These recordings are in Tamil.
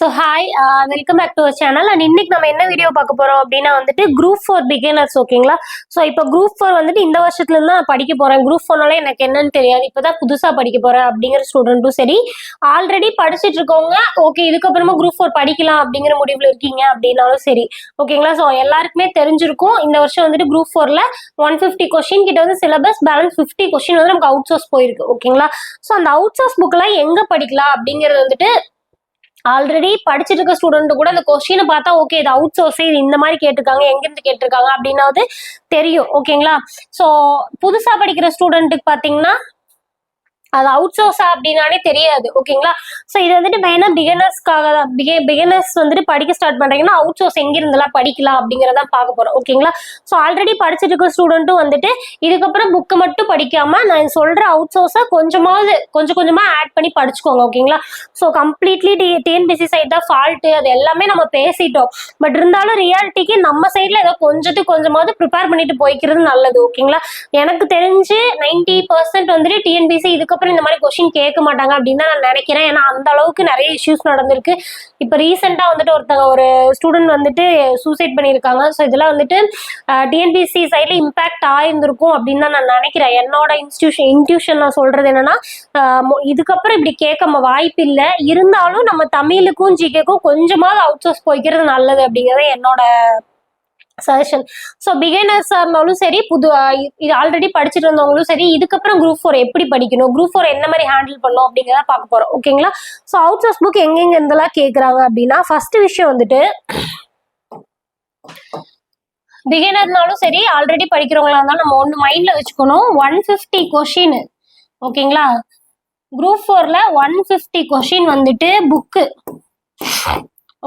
So hi welcome back to channel and இன்னைக்கு நம்ம என்ன வீடியோ பார்க்க போகிறோம் அப்படின்னா வந்துட்டு குரூப் ஃபோர் பிகினர்ஸ் ஓகேங்களா ஸோ இப்போ குரூப் ஃபோர் வந்துட்டு இந்த வருஷத்துலேருந்து நான் படிக்க போகிறேன் குரூப் ஃபோர்னால எனக்கு என்னன்னு தெரியாது. இப்போதான் புதுசாக படிக்க போகிறேன் அப்படிங்கிற ஸ்டூடெண்ட்டும் சரி. ஆல்ரெடி படிச்சுட்டு இருக்கவங்க ஓகே இதுக்கப்புறமா குரூப் ஃபோர் படிக்கலாம் அப்படிங்கிற முடிவில் இருக்கீங்க அப்படின்னாலும் சரி ஓகேங்களா ஸோ எல்லாருக்குமே தெரிஞ்சிருக்கும். இந்த வருஷம் வந்துட்டு குரூப் ஃபோரில் ஒன் ஃபிஃப்டி கொஸ்டின் கிட்ட வந்து சிலபஸ் பேலன்ஸ் ஃபிஃப்டி கொஸ்டின் வந்து நமக்கு அவுட் சோர்ஸ் போயிருக்கு ஓகேங்களா ஸோ அந்த அவுட் சோர்ஸ் புக்கெல்லாம் எங்கே படிக்கலாம் அப்படிங்கிறது வந்துட்டு ஆல்ரெடி படிச்சுட்டு இருக்க ஸ்டூடெண்ட் கூட இந்த கொஸ்டினை பார்த்தா ஓகே இது அவுட் சோர்ஸ் இது இந்த மாதிரி கேட்டிருக்காங்க எங்கிருந்து கேட்டிருக்காங்க அப்படின்னாவது தெரியும் ஓகேங்களா ஸோ புதுசா படிக்கிற ஸ்டூடெண்ட்டுக்கு பார்த்தீங்கன்னா அது அவுட் சோர்ஸா அப்படின்னாலே தெரியாது ஓகேங்களா ஸோ இது வந்துட்டு மெயினா பிகினர்ஸ்க்காக தான் பிகே பிகினர்ஸ் வந்துட்டு படிக்க ஸ்டார்ட் பண்றீங்கன்னா அவுட் சோர்ஸ் எங்க இருந்தெல்லாம் படிக்கலாம் அப்படிங்கிறத பார்க்க போறோம் ஓகேங்களா ஸோ ஆல்ரெடி படிச்சுட்டு இருக்க ஸ்டூடெண்ட்டும் வந்துட்டு இதுக்கப்புறம் புக்கை மட்டும் படிக்காம நான் சொல்ற அவுட் சோர்ஸை கொஞ்சமாவது கொஞ்சம் கொஞ்சமா ஆட் பண்ணி படிச்சுக்கோங்க ஓகேங்களா so completely T TNPC side தான் ஃபால்ட்டு அது எல்லாமே நம்ம பேசிட்டோம். பட் இருந்தாலும் ரியாலிட்டிக்கு நம்ம சைட்ல ஏதோ கொஞ்சத்துக்கு கொஞ்சமாவது ப்ரிப்பேர் பண்ணிட்டு போய்க்கிறது நல்லது ஓகேங்களா எனக்கு தெரிஞ்சு நைன்டி பர்சன்ட் வந்துட்டு டிஎன்பிசி இதுக்கப்புறம் இந்த மாதிரி கொஸ்டின் கேட்க மாட்டாங்க அப்படின்னு தான் நான் நினைக்கிறேன். ஏன்னா அந்த அளவுக்கு நிறைய இஷ்யூஸ் நடந்திருக்கு. இப்போ ரீசெண்டாக வந்துட்டு ஒருத்தங்க ஒரு ஸ்டூடெண்ட் வந்துட்டு சூசைட் பண்ணியிருக்காங்க. ஸோ இதெல்லாம் வந்துட்டு டிஎன்பிசி சைடில் இம்பேக்ட் ஆயிருந்திருக்கும் அப்படின்னு தான் நான் நினைக்கிறேன். என்னோட இன்ஸ்டியூஷன் இன்ட்யூஷன் நான் சொல்றது என்னன்னா இதுக்கப்புறம் இப்படி கேட்க வாய்ப்பு இல்லை. இருந்தாலும் நம்ம தமிழுக்கும் ஜிகேக்கும் கொஞ்சமாவது அவுட் சோர்ஸ் போய்க்கிறது நல்லது அப்படிங்கிறது என்னோட சஜஷன் ஸோ பிகைனர்ஸாக இருந்தாலும் சரி புது இது ஆல்ரெடி படிச்சுட்டு இருந்தவங்களும் சரி இதுக்கப்புறம் குரூப் ஃபோர் எப்படி படிக்கணும்? குரூப் ஃபோர் என்ன மாதிரி ஹேண்டில் பண்ணும் அப்படிங்கிறத பார்க்க போகிறோம் ஓகேங்களா ஸோ அவுட் சோர்ஸ் புக் எங்கெங்க இருந்தெல்லாம் கேட்குறாங்க அப்படின்னா ஃபர்ஸ்ட் விஷயம் வந்துட்டு பிகினர்னாலும் சரி ஆல்ரெடி படிக்கிறவங்களா இருந்தாலும் நம்ம ஒன்று மைண்டில் வச்சுக்கணும். ஒன் ஃபிஃப்டி கொஷின் ஓகேங்களா குரூப் ஃபோரில் ஒன் ஃபிஃப்டி கொஷின் வந்துட்டு புக்கு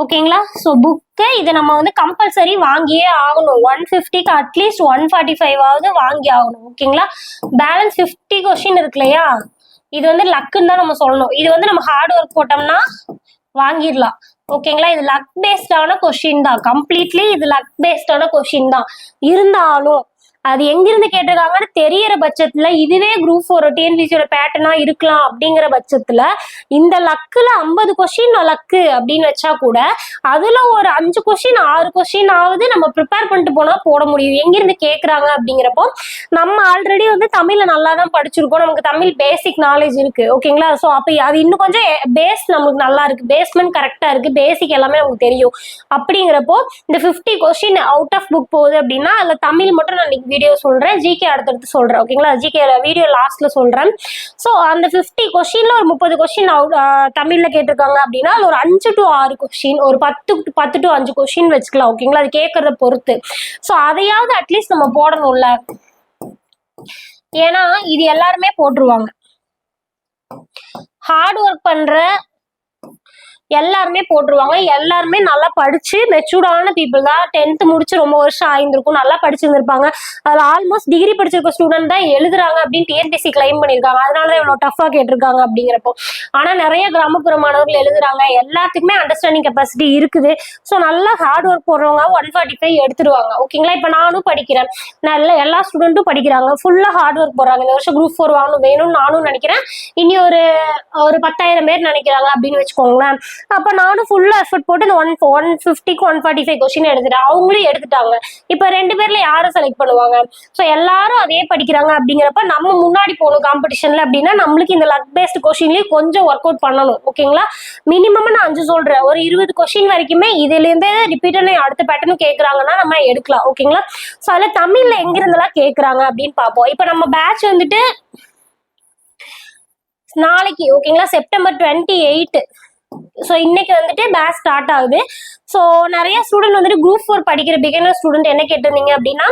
ஓகேங்களா? ஸோ புக்கு இதை நம்ம வந்து கம்பல்சரி வாங்கியே ஆகணும். ஒன் ஃபிஃப்டிக்கு அட்லீஸ்ட் ஒன் ஃபார்ட்டி ஃபைவாவது வாங்கி ஆகணும். ஓகேங்களா? பேலன்ஸ் ஃபிஃப்டி கொஷின் இருக்கு இல்லையா? இது வந்து லக்குன்னு தான் நம்ம சொல்லணும். இது வந்து நம்ம ஹார்ட் ஒர்க் போட்டோம்னா வாங்கிடலாம். ஓகேங்களா? இது லக் பேஸ்டான கொஷின் தான். கம்ப்ளீட்லி இது லக் பேஸ்டான கொஷின் தான். இருந்தாலும் அது எங்கிருந்து கேட்டிருக்காங்கன்னு தெரியற பட்சத்துல இதுவே குரூப் ஃபோர் டிஎன்பிசியோட பேட்டர்னா இருக்கலாம் அப்படிங்கிற பட்சத்துல இந்த லக்குல ஐம்பது கொஸ்டின் லக்கு அப்படின்னு வச்சா கூட அதுல ஒரு அஞ்சு கொஸ்டின் ஆறு கொஸ்டின் ஆகுது நம்ம ப்ரிப்பேர் பண்ணிட்டு போனா போட முடியும். எங்கிருந்து கேட்கறாங்க அப்படிங்கிறப்போ நம்ம ஆல்ரெடி வந்து தமிழ்ல நல்லா தான் படிச்சிருக்கோம். நமக்கு தமிழ் பேசிக் நாலேஜ் இருக்கு. ஓகேங்களா ஸோ அப்போ அது இன்னும் கொஞ்சம் பேஸ் நமக்கு நல்லா இருக்கு. பேஸ்மெண்ட் கரெக்டா இருக்கு. பேசிக் எல்லாமே நமக்கு தெரியும். அப்படிங்கிறப்போ இந்த fifty question out of book போகுது அப்படின்னா அதுல தமிழ் மட்டும் நான் வீடியோ சொல்கிறேன் ஜிகே அடுத்தடுத்து சொல்கிறேன் ஓகேங்களா ஜிகே வீடியோ லாஸ்ட்டில் சொல்கிறேன் ஸோ அந்த ஃபிஃப்டி கொஷினில் ஒரு முப்பது கொஸ்டின் தமிழ்ல கேட்டிருக்காங்க அப்படின்னா அதுல ஒரு அஞ்சு டு ஆறு கொஷின் ஒரு பத்து பத்து டு அஞ்சு கொஷின் வச்சுக்கலாம். ஓகேங்களா அது கேட்குறத பொறுத்து. ஸோ அதையாவது அட்லீஸ்ட் நம்ம போடணும்ல. ஏன்னா இது எல்லாருமே போட்டுருவாங்க. ஹார்ட் ஒர்க் பண்ணுற எல்லாருமே போட்டுருவாங்க. எல்லாருமே நல்லா படிச்சு மெச்சூர்டான பீப்புள் தான். டென்த் முடிச்சு ரொம்ப வருஷம் ஆயிருந்திருக்கும். நல்லா படிச்சிருந்திருப்பாங்க. அதில் ஆல்மோஸ்ட் டிகிரி படிச்சிருக்க ஸ்டூடெண்ட் தான் எழுதுறாங்க அப்படின்னு டிஎன்பிசி கிளைம் பண்ணியிருக்காங்க. அதனால தான் இவ்வளோ டஃபாக கேட்டிருக்காங்க அப்படிங்கிறப்போ. ஆனால் நிறைய கிராமப்புற மாணவர்கள் எழுதுறாங்க. எல்லாத்துக்குமே அண்டர்ஸ்டாண்டிங் கெப்பாசிட்டி இருக்குது. ஸோ நல்லா ஹார்ட் ஒர்க் போடுறவங்க ஒன் ஃபார்ட்டி ஃபைவ் எடுத்துருவாங்க ஓகேங்களா இப்போ நானும் படிக்கிறேன். நல்ல எல்லா ஸ்டூடெண்ட்டும் படிக்கிறாங்க. ஃபுல்லாக ஹார்ட் ஒர்க் போடுறாங்க. இந்த வருஷம் குரூப் ஃபோர் வாங்கணும் வேணும்னு நானும் நினைக்கிறேன். இனி ஒரு ஒரு பத்தாயிரம் பேர் நினைக்கிறாங்க அப்படின்னு வச்சுக்கோங்களேன். அப்ப நானும் ஃபுல்லா எஃபர்ட் போட்டு இந்த ஒன் ஒன் ஃபிஃப்டிக்கு ஒன் ஃபார்ட்டி ஃபைவ் கொஸ்டின் எடுத்துட்டேன் அவங்களும் எடுத்துட்டாங்க. இப்ப ரெண்டு பேர்ல யாரும் செலக்ட் பண்ணுவாங்க? ஸோ எல்லாரும் அதே படிக்கிறாங்க அப்படிங்கிறப்ப நம்ம முன்னாடி போகணும் காம்படிஷன்ல அப்படின்னா நம்மளுக்கு இந்த லக் பேஸ்ட் கொஸ்டின்லயே கொஞ்சம் ஒர்க் அவுட் பண்ணணும் ஓகேங்களா மினிமம் நான் அஞ்சு சொல்றேன். ஒரு இருபது கொஸ்டின் வரைக்குமே இதுல இருந்தே ரிப்பீட்டட் அடுத்த பேட்டர்னும் கேட்குறாங்கன்னா நம்ம எடுக்கலாம். ஓகேங்களா ஸோ அதுல தமிழ்ல எங்கிருந்தெல்லாம் கேட்குறாங்க அப்படின்னு பார்ப்போம். இப்போ நம்ம பேட்ச் வந்துட்டு நாளைக்கு ஓகேங்களா செப்டம்பர் டுவெண்ட்டி எயிட் ஸோ இன்னைக்கு வந்துட்டு பேட்ச் ஸ்டார்ட் ஆகுது. ஸோ நிறைய ஸ்டூடெண்ட் வந்துட்டு குரூப் ஃபோர் படிக்கிற பிகினர் ஸ்டூடெண்ட் என்ன கேட்டிருந்தீங்க அப்படின்னா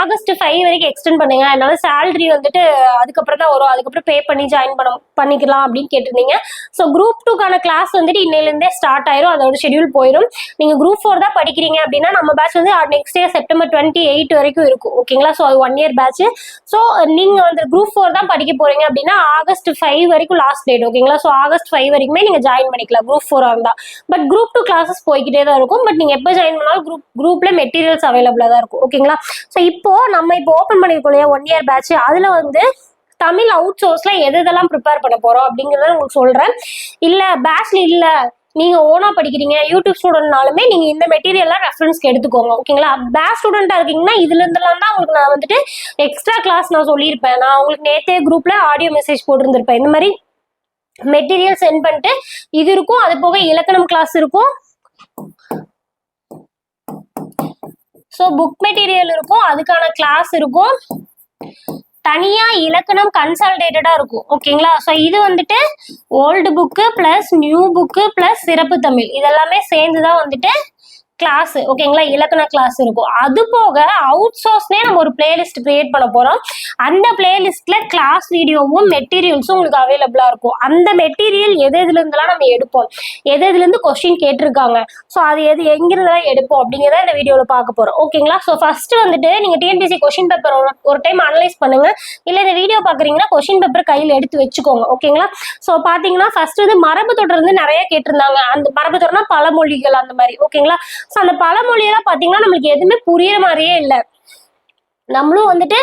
ஆகஸ்ட் ஃபைவ் வரைக்கும் எக்ஸ்டெண்ட் பண்ணுங்க. அதனால சேலரி வந்துட்டு அதுக்கப்புறம் தான் வரும். அதுக்கப்புறம் பே பண்ணி ஜாயின் பண்ண பண்ணிக்கலாம் அப்படின்னு கேட்டிருந்தீங்க. ஸோ குரூப் டூக்கான கிளாஸ் வந்துட்டு இன்னையிலேருந்தே ஸ்டார்ட் ஆயிரும். அதோட ஷெட்யூல் போயிடும் நீங்கள் குரூப் ஃபோர் தான் படிக்கிறீங்க அப்படின்னா நம்ம பேட்ச் வந்து next year September twenty eight வரைக்கும் இருக்கும். ஓகேங்களா ஸோ அது ஒன் இயர் பேட்ச் ஸோ நீங்கள் வந்து குரூப் ஃபோர் தான் படிக்க போறீங்க அப்படின்னா ஆகஸ்ட் ஃபைவ் வரைக்கும் லாஸ்ட் டேட் ஓகேங்களா ஸோ ஆகஸ்ட் ஃபைவ் வரைக்குமே நீங்கள் ஜாயின் பண்ணிக்கலாம். குரூப் ஃபோராக இருந்தால் பட் குரூப் டூ கிளாஸஸ் போய்கிட்டே தான் இருக்கும். பட் நீங்கள் எப்போ ஜாயின் பண்ணாலும் குரூப் குரூப்ல மெட்டீரியல்ஸ் அவைலபிளாக தான் இருக்கும். ஓகேங்களா ஸோ இப்போ நம்ம இப்போ ஓப்பன் பண்ணிருக்கோம் இல்லையா? ஒன் இயர் பேட்ச் அதில் வந்து தமிழ் அவுட் சோர்ஸ்ல எது இதெல்லாம் ப்ரிப்பேர் பண்ண போறோம் அப்படிங்கறத உங்களுக்கு சொல்றேன். இல்ல பேட்ச்ல இல்ல. நீங்க ஓனா படிக்கிறீங்க. யூடியூப் ஸ்டூடெண்ட்னாலுமே நீங்க இந்த மெட்டீரியல்லாம் ரெஃபரன்ஸ்க்கு எடுத்துக்கோங்க. ஓகேங்களா பேஸ் ஸ்டூடெண்டா இருக்கீங்கன்னா இதுல இருந்தெல்லாம் தான் உங்களுக்கு நான் வந்துட்டு எக்ஸ்ட்ரா கிளாஸ் நான் சொல்லியிருப்பேன். நான் உங்களுக்கு நேத்தே குரூப்ல ஆடியோ மெசேஜ் போட்டிருந்திருப்பேன். இந்த மாதிரி மெட்டீரியல் சென்ட் பண்ணிட்டு இது இருக்கும். அது போக இலக்கணம் கிளாஸ் இருக்கும். ஸோ புக் மெட்டீரியல் இருக்கும். அதுக்கான கிளாஸ் இருக்கும். தனியா இலக்கணம் கன்சால்டேட்டடா இருக்கும். ஓகேங்களா ஸோ இது வந்துட்டு old book plus new book plus சிறப்பு தமிழ். இதெல்லாமே சேர்ந்து தான் வந்துட்டு கிளாஸ் ஓகேங்களா இலக்கண கிளாஸ் இருக்கும் அது போக அவுட் சோர்ஸ்னே நம்ம ஒரு பிளேலிஸ்ட் கிரியேட் பண்ண போகிறோம் அந்த பிளேலிஸ்ட்ல கிளாஸ் வீடியோவும் மெட்டீரியல்ஸும் உங்களுக்கு அவைலபிளாக இருக்கும். அந்த மெட்டீரியல் எது எதுலேருந்துலாம் நம்ம எடுப்போம். எது எதுலேருந்து கொஸ்டின் கேட்டிருக்காங்க. ஸோ அது எது எங்கிருந்தெல்லாம் எடுப்போம் அப்படிங்கிறத இந்த வீடியோவில் பார்க்க போகிறோம் ஓகேங்களா ஸோ ஃபர்ஸ்ட் வந்துட்டு நீங்கள் டிஎன்பிசி கொஸ்டின் பேப்பர் ஒரு டைம் அனலைஸ் பண்ணுங்க. இல்லை இந்த வீடியோ பார்க்குறீங்கன்னா கொஸ்டின் பேப்பர் கையில் எடுத்து வச்சுக்கோங்க. ஓகேங்களா ஸோ பார்த்தீங்கன்னா ஃபர்ஸ்ட் வந்து மரபு தொடர்ந்து நிறைய கேட்டிருந்தாங்க. அந்த மரபு தொடர்னா பழமொழிகள் அந்த மாதிரி. ஓகேங்களா ஸோ அந்த பழமொழியெல்லாம் பார்த்தீங்கன்னா நம்மளுக்கு எதுவுமே புரியுற மாதிரியே இல்லை. நம்மளும் வந்துட்டு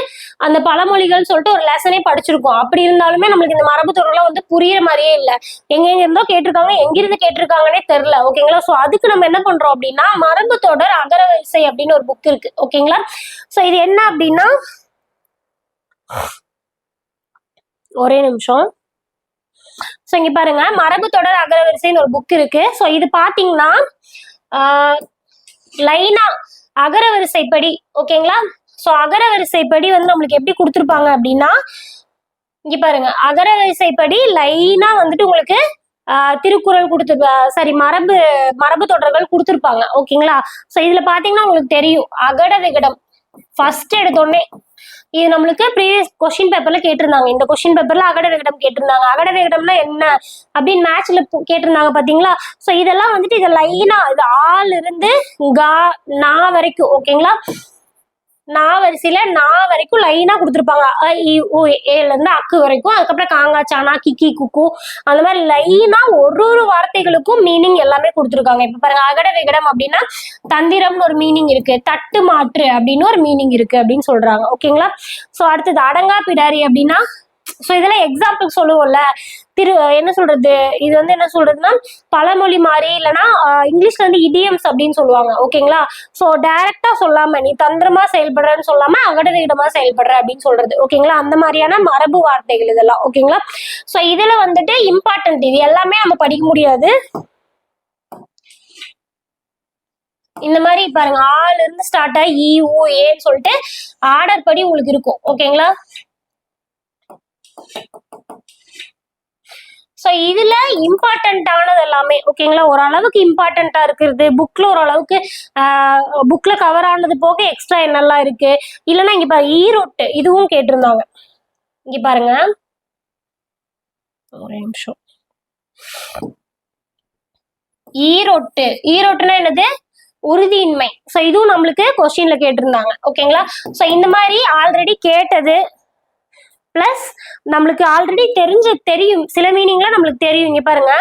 அந்த பழமொழிகள் சொல்லிட்டு ஒரு லெசனே படிச்சிருக்கோம். அப்படி இருந்தாலுமே நம்மளுக்கு இந்த மரபு தொடர்லாம் வந்து புரியுற மாதிரியே இல்லை. எங்க எங்க இருந்தோ கேட்டிருக்காங்க எங்கிருந்து கேட்டிருக்காங்கன்னே தெரில ஓகேங்களா ஸோ அதுக்கு நம்ம என்ன பண்றோம் அப்படின்னா மரபு தொடர் அகரவரிசை அப்படின்னு ஒரு புக் இருக்கு. ஓகேங்களா ஸோ இது என்ன அப்படின்னா ஒரே நிமிஷம். ஸோ இங்க பாருங்க. மரபு தொடர் அகரவரிசைன்னு ஒரு புக் இருக்கு. ஸோ இது பாத்தீங்கன்னா லைனா அகர வரிசைப்படி ஓகேங்களா ஸோ அகரவரிசைப்படி வந்து நம்மளுக்கு எப்படி கொடுத்துருப்பாங்க அப்படின்னா இங்க பாருங்க. அகர வரிசைப்படி லைனா வந்துட்டு உங்களுக்கு ஆஹ், திருக்குறள் கொடுத்து சாரி மரபு மரபு தொடர்கள் கொடுத்துருப்பாங்க ஓகேங்களா ஸோ இதுல பாத்தீங்கன்னா உங்களுக்கு தெரியும். அகட விகடம். ஃபர்ஸ்ட் எடுத்தோடனே இது நம்மளுக்கு ப்ரீவியஸ் கொஸ்டின் பேப்பர்ல கேட்டிருந்தாங்க. இந்த கொஸ்டின் பேப்பர்ல அகட விகடம் கேட்டிருந்தாங்க. அகட விகடம்னா என்ன? அப்படின்னு மேட்ச்ல கேட்டிருந்தாங்க பாத்தீங்களா? ஸோ இதெல்லாம் வந்துட்டு இது லைனா இது ஆள் இருந்து கா நா வரைக்கும் ஓகேங்களா நா வரிசையில நா வரைக்கும் லைனா கொடுத்துருப்பாங்க. அ, இ, உ, ஏல இருந்து அக்கு வரைக்கும். அதுக்கப்புறம் காங்கா சானா கிக்கி குக்கு அந்த மாதிரி லைனா ஒரு ஒரு வார்த்தைகளுக்கும் மீனிங் எல்லாமே கொடுத்துருக்காங்க. இப்ப பாருங்க அகட விகடம் அப்படின்னா தந்திரம்னு ஒரு மீனிங் இருக்கு. தட்டு மாற்று அப்படின்னு ஒரு மீனிங் இருக்கு அப்படின்னு சொல்றாங்க. ஓகேங்களா சோ அடுத்தது அடங்கா பிடாரி அப்படின்னா ஸோ இதெல்லாம் எக்ஸாம்பிள் சொல்லுவோம்ல. திரு என்ன சொல்றது? இது வந்து என்ன சொல்றதுன்னா பழமொழி மாதிரி இல்லைன்னா இங்கிலீஷ்ல வந்து இடியம்ஸ் அப்படின்னு சொல்லுவாங்க. ஓகேங்களா ஸோ டைரக்டா சொல்லாம நீ தந்திரமா செயல்படுறன்னு சொல்லாம அகடவிடமா செயல்படுற அப்படின்னு சொல்றது. ஓகேங்களா அந்த மாதிரியான மரபு வார்த்தைகள் இதெல்லாம். ஓகேங்களா ஸோ இதுல வந்துட்டு இம்பார்ட்டன்ட் இது எல்லாமே நம்ம படிக்க முடியாது. இந்த மாதிரி பாருங்க. ஆல இருந்து ஸ்டார்ட் ஆகி ஊ ஏன்னு சொல்லிட்டு ஆர்டர் படி உங்களுக்கு இருக்கும். ஓகேங்களா ஸோ இதுல இம்பார்ட்டண்ட்டானது எல்லாமே ஓகேங்களா ஓரளவுக்கு இம்பார்ட்டண்ட்டா இருக்கிறது. புக்ல ஓரளவுக்கு புக்ல கவர் ஆனது போக எக்ஸ்ட்ரா என்னெல்லாம் இருக்கு? இல்லைன்னா இங்க பாருங்க ஈரோட்டு இதுவும் கேட்டிருந்தாங்க. இங்க பாருங்க. ஒரு நிமிஷம். ஈரோட்டு ஈரோட்டுனா என்னது? உறுதியின்மை. ஸோ இதுவும் நம்மளுக்கு கொஸ்டின்ல கேட்டிருந்தாங்க. ஓகேங்களா ஸோ இந்த மாதிரி ஆல்ரெடி கேட்டது ப்ளஸ் நம்மளுக்கு ஆல்ரெடி தெரிஞ்ச தெரியும். சில மீனிங்லாம் நம்மளுக்கு தெரியும். இங்க பாருங்க.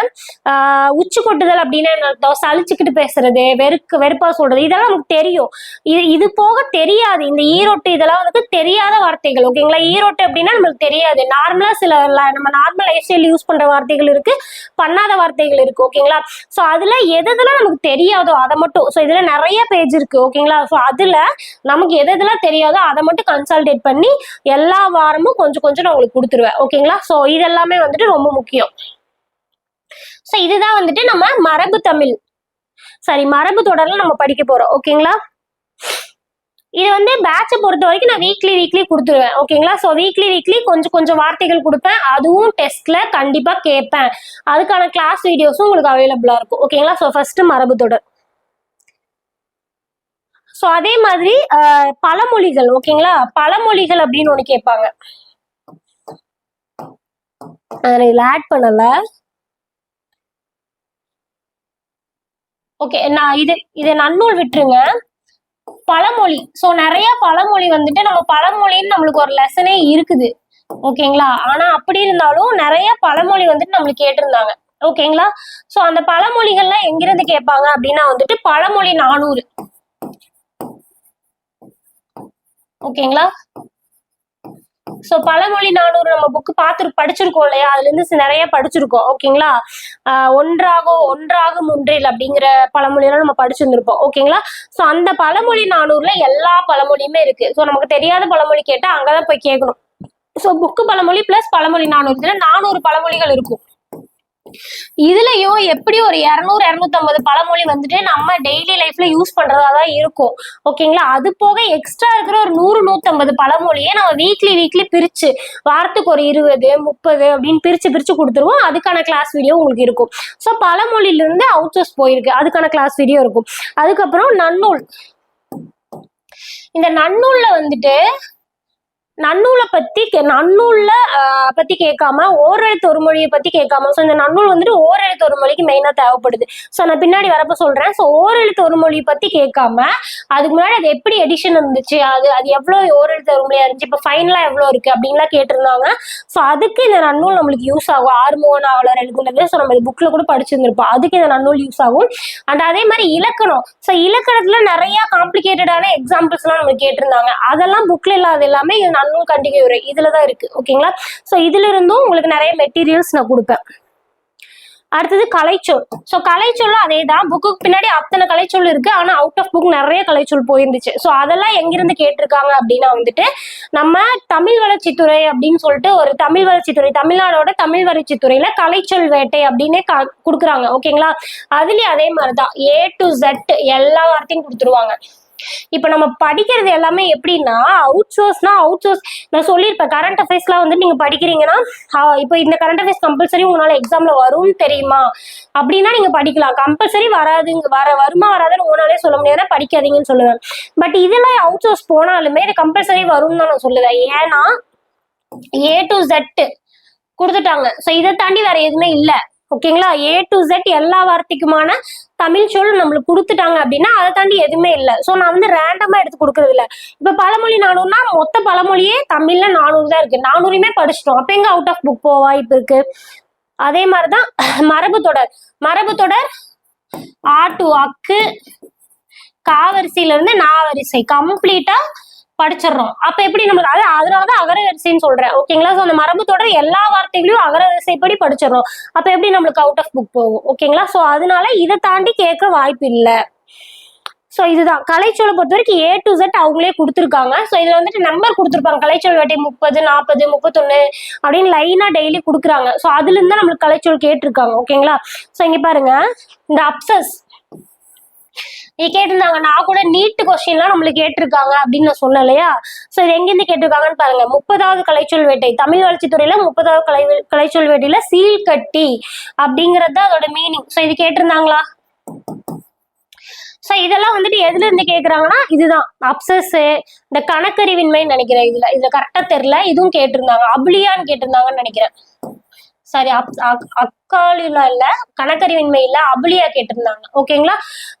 ஆஹ் உச்சி கொட்டுதல் அப்படின்னா என்ன அர்த்தம்? சலிச்சுக்கிட்டு பேசுறது வெறுக்கு வெறுப்பா சொல்றது. இதெல்லாம் நமக்கு தெரியும். இது இது போக தெரியாது. இந்த ஈரோட்டு இதெல்லாம் வந்து தெரியாத வார்த்தைகள். ஓகேங்களா? ஈரோட்டு அப்படின்னா நம்மளுக்கு தெரியாது. நார்மலா சில நம்ம நார்மல் லைஃப் ஸ்டைல் யூஸ் பண்ற வார்த்தைகள் இருக்கு. பண்ணாத வார்த்தைகள் இருக்கு. ஓகேங்களா? ஸோ அதுல எதெல்லாம் நமக்கு தெரியாதோ அதை மட்டும் ஸோ இதுல நிறைய பேஜ் இருக்கு. ஓகேங்களா? ஸோ அதுல நமக்கு எது எதெல்லாம் தெரியாதோ அதை மட்டும் கன்சல்டேட் பண்ணி எல்லா வாரமும் கொஞ்சம் கொஞ்சம் கொஞ்சம் நான் உங்களுக்கு கொடுத்துருவேன். ஓகேங்களா ஸோ இதெல்லாமே வந்துட்டு ரொம்ப முக்கியம். ஸோ இதுதான் வந்துட்டு நம்ம மரபு தமிழ். சாரி மரபு தொடர்ல நம்ம படிக்க போறோம். ஓகேங்களா இது வந்து பேட்சை பொறுத்த வரைக்கும் நான் வீக்லி வீக்லி கொடுத்துருவேன். ஓகேங்களா ஸோ வீக்லி வீக்லி கொஞ்சம் கொஞ்சம் வார்த்தைகள் கொடுப்பேன். அதுவும் டெஸ்ட்ல கண்டிப்பா கேட்பேன். அதுக்கான கிளாஸ் வீடியோஸும் உங்களுக்கு அவைலபிளா இருக்கும். ஓகேங்களா ஸோ ஃபர்ஸ்ட் மரபு தொடர். ஸோ அதே மாதிரி பழமொழிகள். ஓகேங்களா பழமொழிகள் அப்படின்னு ஒன்று கேட்பாங்க. அதை இதில் ஆட் பண்ணல. ஓகே நான் இது இதை நன்னூல் விட்டுருங்க. பழமொழி. ஸோ நிறைய பழமொழி வந்துட்டு நம்ம பழமொழின்னு நம்மளுக்கு ஒரு லெசனே இருக்குது. ஓகேங்களா ஆனா அப்படி இருந்தாலும் நிறைய பழமொழி வந்துட்டு நம்மளுக்கு கேட்டிருந்தாங்க. ஓகேங்களா ஸோ அந்த பழமொழிகள்லாம் எங்கிருந்து கேட்பாங்க அப்படின்னா வந்துட்டு பழமொழி நானூறு. ஓகேங்களா ஸோ பழமொழி நானூறு நம்ம புக்கு பார்த்து படிச்சிருக்கோம் இல்லையா? அதுல இருந்து நிறைய படிச்சிருக்கோம். ஓகேங்களா ஆஹ் ஒன்றாக ஒன்றாகும் ஒன்றில் அப்படிங்கிற பழமொழியெல்லாம் நம்ம படிச்சிருந்திருப்போம். ஓகேங்களா ஸோ அந்த பழமொழி நானூறுல எல்லா பழமொழியுமே இருக்கு. ஸோ நமக்கு தெரியாத பழமொழி கேட்டா அங்கதான் போய் கேட்கணும் ஸோ புக்கு பழமொழி பிளஸ் பழமொழி நானூறு நானூறு பழமொழிகள் இருக்கும். இதுலயும் எப்படி ஒரு இரநூறு இரநூத்தம்பது பழமொழி வந்துட்டு நம்ம டெய்லி லைஃப்ல யூஸ் பண்றதா தான் இருக்கும். ஓகேங்களா? அது போக எக்ஸ்ட்ரா இருக்கிற ஒரு நூறு நூத்தம்பது பழமொழியை நம்ம வீக்லி வீக்லி பிரிச்சு வாரத்துக்கு ஒரு இருபது முப்பது அப்படின்னு பிரிச்சு பிரிச்சு கொடுத்துருவோம். அதுக்கான கிளாஸ் வீடியோ உங்களுக்கு இருக்கும். ஸோ பழமொழியில இருந்து அவுட் சோர்ஸ் போயிருக்கு. அதுக்கான கிளாஸ் வீடியோ இருக்கும். அதுக்கப்புறம் நன்னூல். இந்த நன்னூல்ல வந்துட்டு நன்னூலை பத்தி கே- நன்னூல்ல பற்றி பத்தி கேட்காம ஓரெழுத்து ஒரு மொழியை பத்தி கேட்காம ஸோ இந்த நன்னூல் வந்துட்டு ஓரெழுத்து ஒரு மொழிக்கு மெயினா தேவைப்படுது. ஸோ நான் பின்னாடி வரப்ப சொல்றேன். ஸோ ஓரெழுத்து ஒரு மொழியை பத்தி கேட்காம அதுக்கு முன்னாடி அது எப்படி எடிஷன் இருந்துச்சு? அது அது எவ்வளவு ஓரெழுத்து ஒரு மொழியா இருந்துச்சு? இப்போ ஃபைனலா எவ்வளோ இருக்கு? அப்படின்லாம் கேட்டிருந்தாங்க. ஸோ அதுக்கு இந்த நன்னூல் நம்மளுக்கு யூஸ் ஆகும். ஆறுமுக நாவலர் எழுதுனது ஸோ நம்ம புக்ல கூட படிச்சிருந்திருப்போம். அதுக்கு இந்த நன்னூல் யூஸ் ஆகும். அண்ட் அதே மாதிரி இலக்கணம். ஸோ இலக்கணத்துல நிறைய காம்ப்ளிகேட்டடான எக்ஸாம்பிள்ஸ்லாம் நம்மளுக்கு கேட்டிருந்தாங்க. அதெல்லாம் புக்ல இல்லாத எல்லாமே இது நன்னூல் கண்டிகை உரை இதுல தான் இருக்கு. ஓகேங்களா? ஸோ இதுல இருந்தும் உங்களுக்கு நிறைய மெட்டீரியல்ஸ் நான் கொடுப்பேன். அடுத்தது கலைச்சொல். ஸோ கலைச்சொல்லும் அதே தான் புக்குக்கு பின்னாடி அத்தனை கலைச்சொல் இருக்கு. ஆனால் அவுட் ஆஃப் புக் நிறைய கலைச்சொல் போயிருந்துச்சு. ஸோ அதெல்லாம் எங்கிருந்து கேட்டிருக்காங்க அப்படின்னா வந்துட்டு நம்ம தமிழ் வளர்ச்சித்துறை அப்படின்னு சொல்லிட்டு ஒரு தமிழ் வளர்ச்சித்துறை தமிழ்நாடோட தமிழ் வளர்ச்சித்துறையில கலைச்சொல் வேட்டை அப்படின்னே க கொடுக்குறாங்க. ஓகேங்களா? அதுலயும் அதே மாதிரி தான் ஏ டு ஜெட் எல்லா வார்த்தையும் கொடுத்துருவாங்க. இப்போ நம்ம படிக்கிறது எல்லாமே எப்படின்னா அவுட் சோர்ஸ்னா அவுட் சோர்ஸ் நான் சொல்லியிருப்பேன் கரண்ட் அஃபேர்ஸ்லாம் வந்து நீங்கள் படிக்கிறீங்கன்னா இப்போ இந்த கரண்ட் அஃபேர்ஸ் கம்பல்சரி உங்களால் எக்ஸாமில் வரும்னு தெரியுமா? அப்படின்னா நீங்கள் படிக்கலாம். கம்பல்சரி வராதுங்க வர வருமா வராதுன்னு உங்களாலே சொல்ல முடியாது. படிக்காதீங்கன்னு சொல்லுவேன். பட் இதெல்லாம் அவுட் சோர்ஸ் போனாலுமே இது கம்பல்சரி வரும்னு தான் நான் சொல்லுவேன். ஏன்னா ஏ டு ஜெட் கொடுத்துட்டாங்க. ஸோ இதை தாண்டி வேற எதுவுமே இல்லை. ஓகேங்களா? ஏ டு ஜெட் எல்லா வார்த்தைக்குமான தமிழ் சொல் நம்மளுக்கு கொடுத்துட்டாங்க அப்படின்னா அதை தாண்டி எதுவுமே இல்லை. ஸோ நான் வந்து ரேண்டமா எடுத்து கொடுக்கறது இல்லை. இப்போ பழமொழி நானூறுனா மொத்த பழமொழியே தமிழ்ல நானூறு தான் இருக்கு. நானூறுமே படிச்சிட்டோம். அப்போ எங்க அவுட் ஆஃப் புக் போக வாய்ப்பு இருக்கு? அதே மாதிரிதான் மரபு தொடர். மரபு தொடர் ஆட்டு அக்கு காவரிசையில இருந்து நாவரிசை கம்ப்ளீட்டா படிச்சிடுறோம். அப்ப எப்படி நம்மளுக்கு அது அதனாலதான் அகரவரிசைன்னு சொல்றேன். ஓகேங்களா ஸோ அந்த மரபு தொடர் எல்லா வார்த்தைகளையும் அகரவரிசைப்படி படிச்சிடுறோம். அப்ப எப்படி நம்மளுக்கு அவுட் ஆஃப் புக் போகும்? ஓகேங்களா ஸோ அதனால இதை தாண்டி கேட்க வாய்ப்பு இல்லை. ஸோ இதுதான். கலைச்சொலை பொறுத்த வரைக்கும் ஏ டு செட் அவங்களே கொடுத்துருக்காங்க. ஸோ இதில் வந்துட்டு நம்பர் கொடுத்துருப்பாங்க. கலைச்சொல் வேட்டை முப்பது நாற்பது முப்பத்தொன்று அப்படின்னு லைனாக டெய்லி கொடுக்குறாங்க. ஸோ அதுலேருந்து தான் நம்மளுக்கு கலைச்சொல் கேட்டிருக்காங்க. ஓகேங்களா ஸோ இங்கே பாருங்க. இந்த அப்சஸ் கேட்டிருந்தாங்க நான் கூட நீட் கொஸ்டின்லாம் நம்மளுக்கு கேட்டிருக்காங்க அப்படின்னு நான் சொன்னேன் இல்லையா ஸோ இது எங்கேருந்து கேட்டிருக்காங்கன்னு பாருங்க. முப்பதாவது கலைச்சொல் வேட்டை. தமிழ் வளர்ச்சித்துறையில முப்பதாவது கலை கலைச்சொல் வேட்டையில சீல் கட்டி அப்படிங்கிறது தான் அதோட மீனிங் ஸோ இது கேட்டிருந்தாங்களா? ஸோ இதெல்லாம் வந்துட்டு எதுல இருந்து கேட்குறாங்கன்னா இதுதான். அப்சஸ் இந்த கணக்கறிவின்மைன்னு நினைக்கிறேன் இதுல. இதுல கரெக்டா தெரியல. இதுவும் கேட்டிருந்தாங்க. அப்ளியான்னு கேட்டிருந்தாங்கன்னு நினைக்கிறேன். சாரி அப் இல்ல கணக்கறிவின்மை இல்ல அபுலியா கேட்டிருந்தாங்க. ஓகேங்களா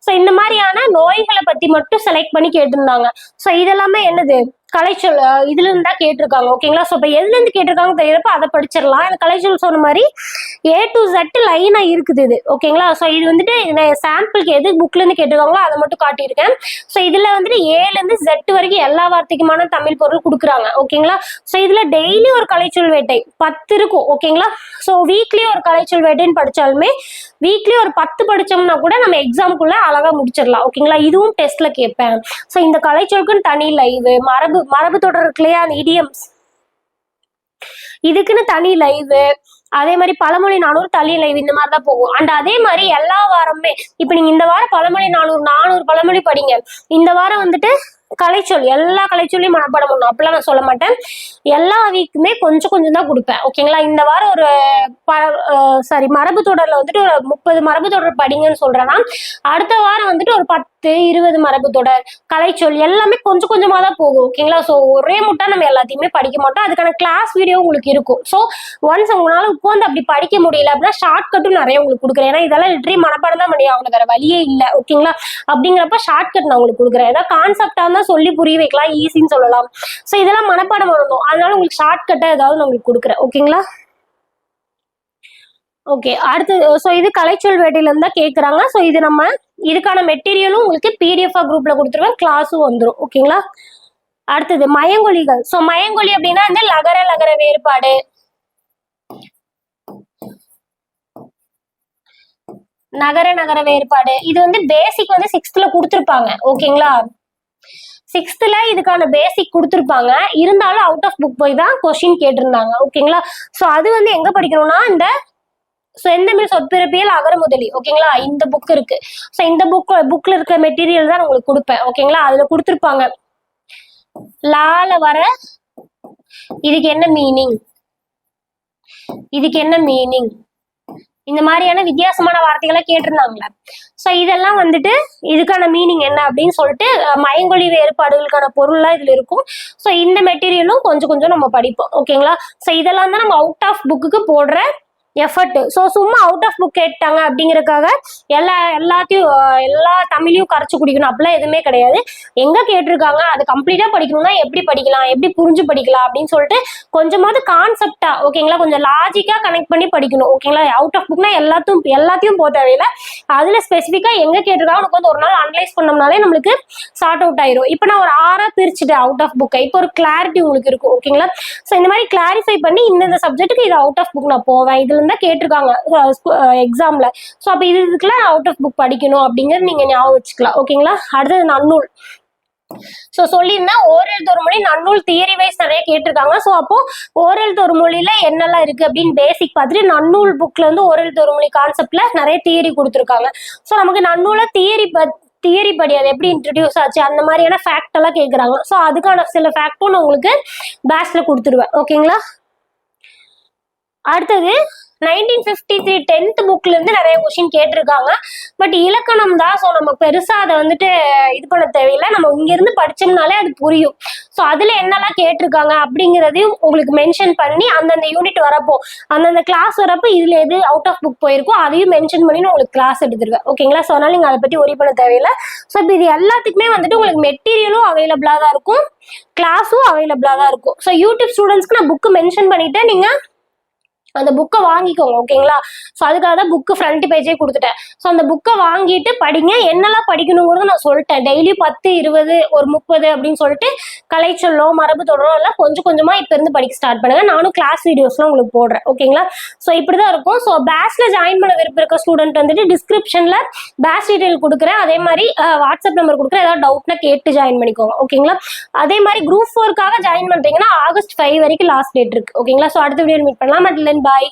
சோ இந்த மாதிரியான நோய்களை பத்தி மட்டும் செலக்ட் பண்ணி கேட்டிருந்தாங்க. ஸோ இதெல்லாமே என்னது? கலைச்சொல் இதுல இருந்து தான் கேட்டிருக்காங்க ஓகேங்களா? ஸோ இப்போ எதுல இருந்து கேட்டிருக்காங்க தெரியறப்ப அதை படிச்சிடலாம். இந்த கலைச்சொல் சொன்ன மாதிரி ஏ டு ஜட் லைனா இருக்குது இது ஓகேங்களா? ஸோ இது வந்துட்டு நான் சாம்பிளுக்கு எது புக்ல இருந்து கேட்டிருக்காங்களோ அதை மட்டும் காட்டியிருக்கேன். ஸோ இதுல வந்துட்டு ஏல இருந்து வரைக்கும் எல்லா வார்த்தைக்குமான தமிழ் பொருள் கொடுக்குறாங்க ஓகேங்களா? ஸோ இதுல டெய்லி ஒரு கலைச்சொல் வேட்டை பத்து இருக்கும் ஓகேங்களா? ஸோ வீக்லி ஒரு கலைச்சொல் வேட்டைன்னு படிச்சாலுமே வீக்லி ஒரு பத்து படிச்சோம்னா கூட நம்ம எக்ஸாம்குள்ள அழகா முடிச்சிடலாம் ஓகேங்களா? இதுவும் டெஸ்ட்ல கேட்பேன். ஸோ இந்த கலைச்சொலுக்குன்னு தனி லைவு மரபு மரபு தொடர் இருக்கு இல்லையா அந்த இடியம்ஸ் இதுக்குன்னு தனி லைவு அதே மாதிரி பழமொழி நானூறு தள்ளி லைவ் இந்த மாதிரி தான் போகும். அண்ட் அதே மாதிரி எல்லா வாரமுமே இப்போ நீங்க இந்த வாரம் பழமொழி நானூறு நானூறு பழமொழி படிங்க. இந்த வாரம் வந்துட்டு கலைச்சொல் எல்லா கலைச்சொல்லையும் மனப்பாடம் பண்ணணும். அப்படிலாம் நான் சொல்ல மாட்டேன். எல்லா வீக்குமே கொஞ்சம் கொஞ்சம் தான் கொடுப்பேன். ஓகேங்களா இந்த வாரம் ஒரு ப சாரி மரபு தொடரில் வந்துட்டு ஒரு முப்பது மரபு தொடர் படிங்கன்னு சொல்கிறேன்னா அடுத்த வாரம் வந்துட்டு ஒரு பத்து இருபது மரபு தொடர் கலைச்சொல் எல்லாமே கொஞ்சம் கொஞ்சமாக தான் போகும். ஓகேங்களா ஸோ ஒரே முட்டா நம்ம எல்லாத்தையுமே படிக்க மாட்டோம். அதுக்கான கிளாஸ் வீடியோ உங்களுக்கு இருக்கும். ஸோ ஒன்ஸ் உங்களால் உட்காந்து அப்படி படிக்க முடியல அப்படின்னா ஷார்ட் கட்டும் நிறைய உங்களுக்கு கொடுக்குறேன். ஏன்னா இதெல்லாம் லிட்ரி மனப்பாடம் தான் பண்ணி ஆகணும். வேற வழியே இல்லை. ஓகேங்களா அப்படிங்கிறப்ப ஷார்ட் கட் நான் உங்களுக்கு கொடுக்குறேன். ஏதாவது இருந்தால் இருந்தா சொல்லி புரிய வைக்கலாம் ஈஸின்னு சொல்லலாம். ஸோ இதெல்லாம் மனப்பாடம் பண்ணணும். அதனால உங்களுக்கு ஷார்ட் கட்டா ஏதாவது நான் உங்களுக்கு கொடுக்குறேன். ஓகேங்களா ஓகே அடுத்து ஸோ இது கலைச்சொல் வேட்டையிலேருந்து தான் கேட்குறாங்க ஸோ இது நம்ம இதுக்கான மெட்டீரியலும் உங்களுக்கு பிடிஎஃப் குரூப்ல கொடுத்துருவேன். கிளாஸும் வந்துடும் ஓகேங்களா அடுத்தது மயங்கொலிகள். ஸோ மயங்கொலி அப்படின்னா இந்த லகர லகர வேறுபாடு. நகர நகர வேறுபாடு. இது வந்து பேசிக் வந்து சிக்ஸ்த்ல கொடுத்துருப்பாங்க. ஓகேங்களா சிக்ஸ்த்தில் இதுக்கான பேசிக் கொடுத்துருப்பாங்க. இருந்தாலும் அவுட் ஆஃப் புக் போய் தான் கொஸ்டின் கேட்டிருந்தாங்க. ஓகேங்களா ஸோ அது வந்து எங்க படிக்கணும்னா இந்த செந்தமிழ் சொற்பிறப்பியல் அகர முதலி. ஓகேங்களா இந்த புக் இருக்கு. ஸோ இந்த புக் புக்ல இருக்க மெட்டீரியல் தான் நான் உங்களுக்கு கொடுப்பேன். ஓகேங்களா அதுல கொடுத்துருப்பாங்க. லால வர இதுக்கு என்ன மீனிங் இதுக்கு என்ன மீனிங் இந்த மாதிரியான வித்தியாசமான வார்த்தைகளை கேட்டிருந்தாங்களே ஸோ இதெல்லாம் வந்துட்டு இதுக்கான மீனிங் என்ன அப்படின்னு சொல்லிட்டு மயங்கொழி வேறுபாடுகளுக்கான பொருள்லாம் இதுல இருக்கும். ஸோ இந்த மெட்டீரியலும் கொஞ்சம் கொஞ்சம் நம்ம படிப்போம். ஓகேங்களா ஸோ இதெல்லாம் தான் நம்ம அவுட் ஆஃப் புக்குக்கு போடுற எஃபர்ட் ஸோ சும்மா அவுட் ஆஃப் புக் கேட்டாங்க அப்படிங்கிறக்காக எல்லா எல்லாத்தையும் எல்லா தமிழையும் கரைச்சி குடிக்கணும். அப்படிலாம் எதுவுமே கிடையாது. எங்கே கேட்டிருக்காங்க? அது கம்ப்ளீட்டாக படிக்கணும்னா எப்படி படிக்கலாம்? எப்படி புரிஞ்சு படிக்கலாம்? அப்படின்னு சொல்லிட்டு கொஞ்சமாவது கான்செப்டா ஓகேங்களா கொஞ்சம் லாஜிக்காக கனெக்ட் பண்ணி படிக்கணும் ஓகேங்களா அவுட் ஆஃப் புக்னா எல்லாத்தையும் எல்லாத்தையும் போக தேவையில்ல. அதில் ஸ்பெசிஃபிக்காக எங்கே கேட்டிருக்காங்க? உனக்கு வந்து ஒரு நாள் அனலைஸ் பண்ணோம்னாலே நம்மளுக்கு சார்ட் அவுட் ஆயிரும். இப்போ நான் ஒரு ஆறாக பிரிச்சுட்டேன் அவுட் ஆஃப் புக்கை இப்போ ஒரு கிளாரிட்டி உங்களுக்கு இருக்கும் ஓகேங்களா ஸோ இந்த மாதிரி கிளாரிஃபை பண்ணி இந்தந்த சப்ஜெக்ட்டுக்கு இது அவுட் ஆஃப் புக் நான் போவேன். இதில் இருந்தா கேட்டிருக்காங்க. எக்ஸாம்ல ஸோ அப்போ இது இதுக்கெல்லாம் அவுட் ஆஃப் புக் படிக்கணும் அப்படிங்கிறது நீங்க ஞாபகம் வச்சுக்கலாம். ஓகேங்களா அடுத்தது நன்னூல். ஸோ சொல்லியிருந்தேன் ஓரெழுத்து ஒரு மொழி நன்னூல் தியரி வைஸ் நிறைய கேட்டிருக்காங்க. ஸோ அப்போ ஓரெழுத்து ஒரு மொழியில என்னெல்லாம் இருக்கு அப்படின்னு பேசிக் பார்த்துட்டு நன்னூல் புக்ல இருந்து ஓரெழுத்து ஒரு மொழி கான்செப்ட்ல நிறைய தியரி கொடுத்துருக்காங்க. ஸோ நமக்கு நன்னூல தியரி தியரி படி அது எப்படி இன்ட்ரடியூஸ் ஆச்சு அந்த மாதிரியான ஃபேக்ட் எல்லாம் கேட்குறாங்க. ஸோ அதுக்கான சில ஃபேக்டும் நான் உங்களுக்கு பேட்ச்ல கொடுத்துருவேன். ஓகேங்களா அடுத்தது நைன்டீன் ஃபிஃப்டி த்ரீ டென்த் புக்ல இருந்து நிறைய கொஸ்டின் கேட்டிருக்காங்க. பட் இலக்கணம் தான். ஸோ நம்ம பெருசா அதை வந்துட்டு இது பண்ண தேவையில்லை. நம்ம இங்கிருந்து படிச்சோம்னாலே அது புரியும். ஸோ அதுல என்னெல்லாம் கேட்டிருக்காங்க அப்படிங்கிறதையும் உங்களுக்கு மென்ஷன் பண்ணி அந்தந்த யூனிட் வரப்போ அந்தந்த கிளாஸ் வரப்போ இதுல எது அவுட் ஆஃப் புக் போயிருக்கோ அதையும் மென்ஷன் பண்ணி நான் உங்களுக்கு கிளாஸ் எடுத்துருவேன். ஓகேங்களா ஸோ அதனால நீங்க அதை பத்தி ஒரி பண்ண தேவையில்லை. ஸோ இப்போ இது எல்லாத்துக்குமே வந்துட்டு உங்களுக்கு மெட்டீரியலும் அவைலபிளா தான் இருக்கும். கிளாஸும் அவைலபிளா தான் இருக்கும். ஸோ யூடியூப் ஸ்டூடெண்ட்ஸ்க்கு நான் புக்கு மென்ஷன் பண்ணிட்டேன். நீங்க அந்த புக்கை வாங்கிக்கோங்க ஓகேங்களா ஸோ அதுக்காக தான் புக்கு ஃப்ரண்ட் பேஜே கொடுத்துட்டேன். ஸோ அந்த புக்கை வாங்கிட்டு படிங்க. என்னெல்லாம் படிக்கணுங்கிறத நான் சொல்லிட்டேன். டெய்லி பத்து இருபது ஒரு முப்பது அப்படின்னு சொல்லிட்டு கலைச்சொல்லோ மரபு தொடரோ எல்லாம் கொஞ்சம் கொஞ்சமாக இப்போ இருந்து படிக்க ஸ்டார்ட் பண்ணுங்க. நானும் கிளாஸ் வீடியோஸ்லாம் உங்களுக்கு போடுறேன். ஓகேங்களா ஸோ இப்படி தான் இருக்கும் ஸோ பேட்ச்சில் ஜாயின் பண்ண விருப்பம் இருக்க ஸ்டூடெண்ட் வந்துட்டு டிஸ்கிரிப்ஷனில் பேட்ச் டீட்டெயில் கொடுக்குறேன். அதே மாதிரி வாட்ஸ்அப் நம்பர் கொடுக்குறேன். ஏதாவது டவுட்னா கேட்டு ஜாயின் பண்ணிக்கோங்க. ஓகேங்களா அதே மாதிரி குரூப் ஃபோருக்காக ஜாயின் பண்ணுறீங்கன்னா ஆகஸ்ட் ஃபைவ் வரைக்கும் லாஸ்ட் டேட் இருக்குது ஓகேங்களா ஸோ அடுத்த வீடியோ மீட் பண்ணலாம். But then bye